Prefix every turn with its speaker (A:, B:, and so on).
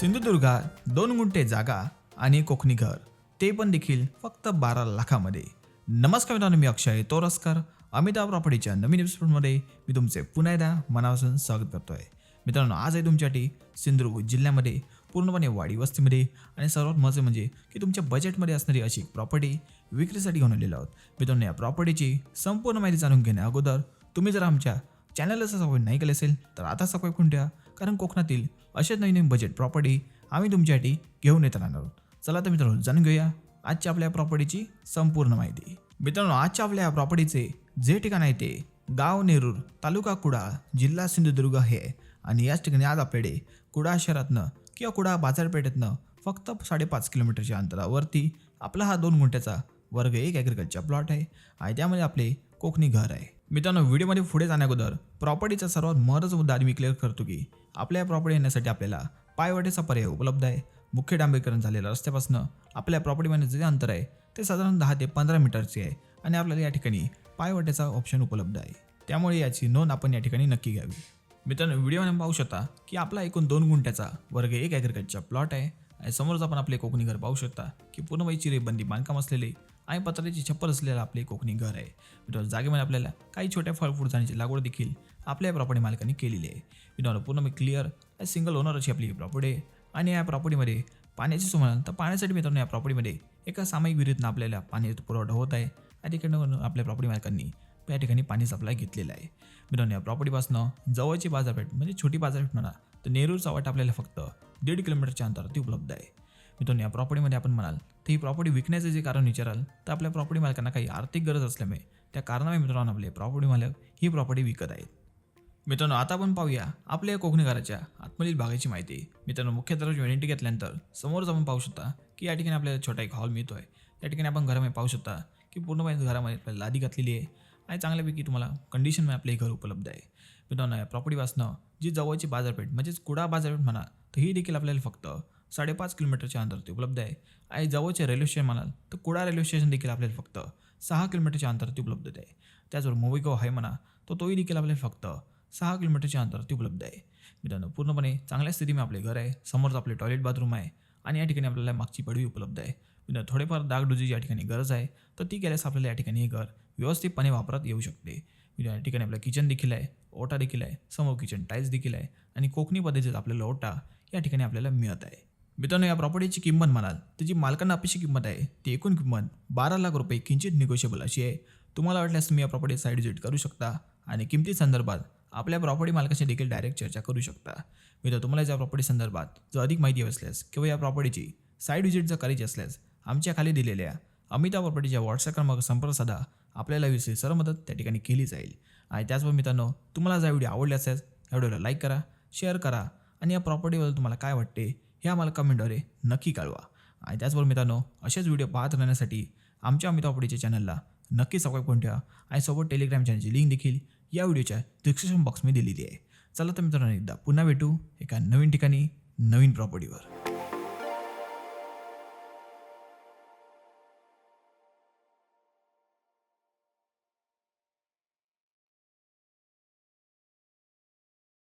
A: सिंधुदुर्गात दोन गुंठे जागा आणि कोकणी घर. ते पण देखील फक्त बारा लाखामध्ये. नमस्कार मित्रांनो मी अक्षय तोरस्कर. अमिताभ प्रॉपर्टीच्या नवीन एपिसोडमध्ये मी तुमचे पुन्हा एकदा मनापासून स्वागत करतोय. मित्रांनो आज आहे तुमच्यासाठी सिंधुदुर्ग जिल्ह्यामध्ये पूर्णपणे वाडी वस्तीमध्ये आणि सर्वात महत्त्वाचे म्हणजे की तुमच्या बजेटमध्ये असणारी अशी प्रॉपर्टी विक्रीसाठी घेऊन आलेलो आहोत. मित्रांनो या प्रॉपर्टीची संपूर्ण माहिती जाणून घेण्या अगोदर तुम्ही जर आमच्या चॅनलला सबस्क्राईब नाही केले असेल तर आता सबस्क्राईब करून ठेवा. कारण कोकणातील असेच नवीन नवीन बजेट प्रॉपर्टी आम्ही तुमच्यासाठी घेऊन येत राहणार आहोत. चला तर मित्रांनो जाणून घेऊया आजच्या आपल्या प्रॉपर्टीची संपूर्ण माहिती. मित्रांनो आजच्या आपल्या या प्रॉपर्टीचे जे ठिकाण आहे ते गाव नेरूर तालुका कुडा जिल्हा सिंधुदुर्ग हे आहे. आणि याच ठिकाणी आज आपल्याकडे कुडा शहरातनं किंवा कुडा बाजारपेठेतनं फक्त साडेपाच किलोमीटरच्या अंतरावरती आपला हा दोन गुंठ्याचा वर्ग एक ॲग्रिकल्चर प्लॉट आहे. आणि त्यामध्ये आपले कोकणी घर आहे. मित्रांनो व्हिडिओमध्ये पुढे जाण्याअगोदर प्रॉपर्टीचा सर्वात महत्त्वाचा मुद्दा आधी मी क्लिअर करतो की आपल्या प्रॉपर्टी येण्यासाठी आपल्याला पायवाटेचा पर्याय उपलब्ध आहे. मुख्य डांबरीकरण झालेल्या रस्त्यापासून आपल्या प्रॉपर्टीमध्ये जे अंतर आहे ते साधारण दहा ते पंधरा मीटरचे आहे आणि आपल्याला या ठिकाणी पायवाटेचा ऑप्शन उपलब्ध आहे. त्यामुळे याची नोंद आपण या ठिकाणी नक्की घ्यावी. मित्रांनो व्हिडिओमध्ये पाहू शकता की आपला एकूण दोन गुंठ्याचा वर्ग एक ॲग्रिकल्चर प्लॉट आहे. आणि समोरच आपण आपले कोकणी घर पाहू शकता की पूर्ण चिरेबंदी बांधकाम असलेले आणि पत्राची छप्पर असलेलं आपले कोकणी घर आहे. मित्रांनो जागेमध्ये आपल्याला काही छोट्या फळ फुलझाडांची लागवड देखील आपल्या प्रॉपर्टी मालकांनी केलेली आहे. मित्रांनो पूर्ण क्लिअर सिंगल ओनर अशी आपली प्रॉपर्टी आहे. आणि या प्रॉपर्टीमध्ये पाण्याची सुमार तर पाण्यासाठी मित्रांनो या प्रॉपर्टीमध्ये एका सामायिक विहिरीतनं आपल्याला पाणी पुरवठा होत आहे. या ठिकाणी आपल्या प्रॉपर्टी मालकांनी या ठिकाणी पाणी सप्लाय घेतलेलं आहे. मित्रांनो या प्रॉपर्टीपासून जवळची बाजारपेठ म्हणजे छोटी बाजारपेठ म्हणा तर नेरूरचा वाट आपल्याला फक्त दीड किलोमीटरच्या अंतरावरती उपलब्ध आहे. मित्रांनो या प्रॉपर्टीमध्ये आपण म्हणाल तर ही प्रॉपर्टी विकण्याचं जे कारण विचाराल तर आपल्या प्रॉपर्टी मालकांना काही आर्थिक गरज असल्यामुळे त्या कारणामुळे मित्रांनो आपले प्रॉपर्टी मालक ही प्रॉपर्टी विकत आहेत. मित्रांनो आता आपण पाहूया आपल्या कोकणी घराच्या आतमधील भागाची माहिती. मित्रांनो मुख्य दरवाजा एंट्री घेतल्यानंतर समोरच आपण पाहू शकता की या ठिकाणी आपल्याला छोटा एक हॉल मिळतो आहे त्या ठिकाणी आपण घरामध्ये पाहू शकता की पूर्णपणे घरामध्ये आपल्याला लादी घातलेली आहे आणि चांगल्यापैकी तुम्हाला कंडिशनमध्ये आपले घर उपलब्ध आहे. मित्रानं आहे प्रॉपर्टी प्रॉपर्टीपासनं जी जवळची बाजारपेठ म्हणजेच कुडा बाजारपेठ म्हणा तर ही देखील आपल्याला फक्त साडेपाच किलोमीटरच्या अंतरावरती उपलब्ध आहे. आणि जवळचे रेल्वे स्टेशन म्हणाल तर कुडा रेल्वे स्टेशन देखील आपल्याला फक्त सहा किलोमीटरच्या अंतरावरती उपलब्ध आहे. त्याचबरोबर मोविगाव आहे म्हणा तर तोही देखील आपल्याला फक्त सहा किलोमीटरच्या अंतरावरती उपलब्ध आहे. मित्रांनो पूर्णपणे चांगल्या स्थितीमध्ये आपले घर आहे समोरच आपले टॉयलेट बाथरूम आहे आणि या ठिकाणी आपल्याला मागची पडवी उपलब्ध आहे. मित्रांनो थोडेफार डागडुजीची या ठिकाणी गरज आहे तर ती केल्यास आपल्याला या ठिकाणी हे घर व्यवस्थितपणे वापरात येऊ शकते. या ठिकाणी आपलं किचन देखील आहे ओटा देखील आहे समोर किचन टाईल्स देखील आहे आणि कोकणी पद्धतीचा आपल्याला ओटा या ठिकाणी आपल्याला मिळत आहे. मित्रांनो या प्रॉपर्टीची किंमत म्हणाल तर जी मालकांना अपेक्षित किंमत आहे ती एकूण किंमत बारा लाख रुपये किंचित निगोशिएबल अशी आहे. तुम्हाला वाटल्यास तुम्ही या प्रॉपर्टी साईड विजिट करू शकता आणि किमती संदर्भात आपल्या प्रॉपर्टी मालकाशी देखील डायरेक्ट चर्चा करू शकता. मित्र तुम्हाला या प्रॉपर्टी संदर्भात जर अधिक माहिती असल्यास किंवा या प्रॉपर्टीची साईड विजिट जर करायची असल्यास आमच्या खाली दिलेल्या अमिताभ प्रॉपर्टीच्या व्हॉट्सअप क्रमांक संपर्क साधा. आपल्याला विषयी सर्व मदत त्या ठिकाणी केली जाईल. आणि त्याचबरोबर मित्रांनो तुम्हाला जर व्हिडिओ आवडले असेल या व्हिडिओला लाईक करा शेअर करा आणि या प्रॉपर्टीबद्दल तुम्हाला काय वाटते हे आम्हाला कमेंटद्वारे नक्की कळवा. आणि त्याचबरोबर मित्रांनो असेच व्हिडिओ पाहत राहण्यासाठी आमच्या अमिताभ प्रॉपर्टीच्या चॅनलला नक्की सबस्क्राईब करून ठेवा आणि सोबत टेलिग्राम चॅनलची लिंक देखील या व्हिडिओच्या डिस्क्रिप्शन बॉक्समध्ये दिलेली आहे. चला तर मित्रांनो एकदा पुन्हा भेटू एका नवीन ठिकाणी नवीन प्रॉपर्टीवर